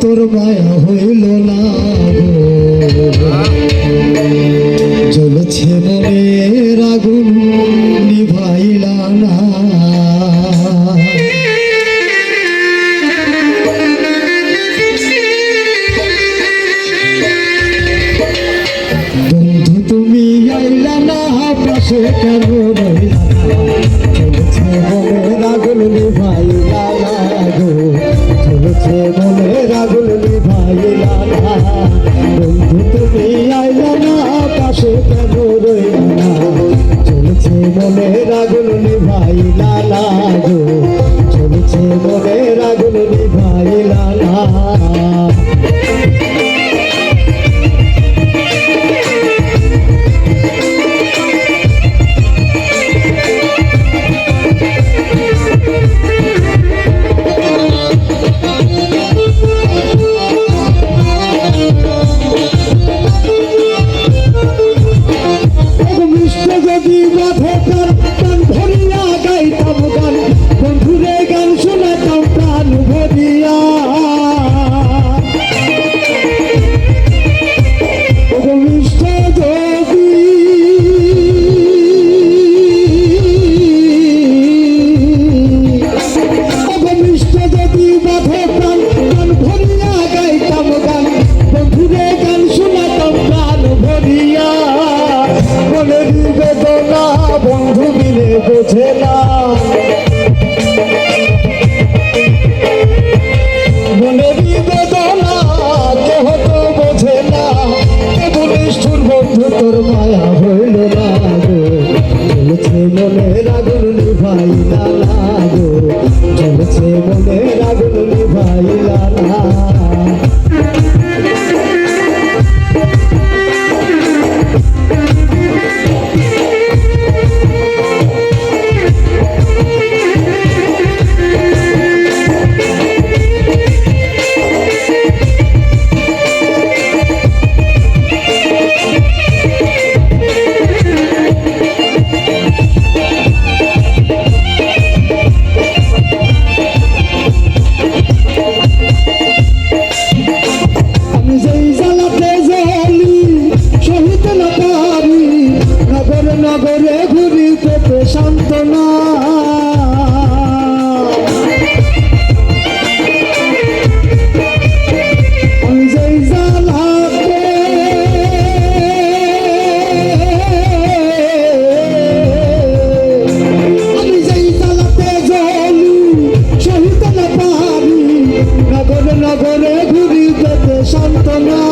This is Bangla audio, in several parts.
তোর মায়া হইল না জ্বলছে মনের আগুন, নিভাইলা না। বন্ধু, তুমি আইলা না পাশে কেন রইলা জ্বলছে মনের পাইলা না তুমি আইলা না পাশে কেন রইলা না চলছে মনে রাগুল নিভাইলা না Thank you. সন্তানা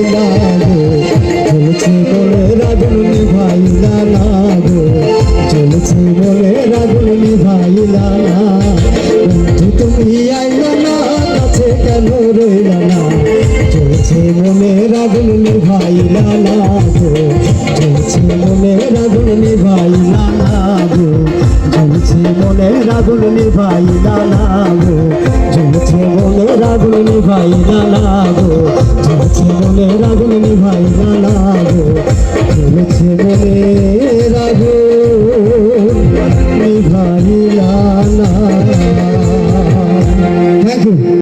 নিভাইলা না গো জ্বলছে মনের আগুন নিভাইলা না গো জ্বলছে মনের আগুন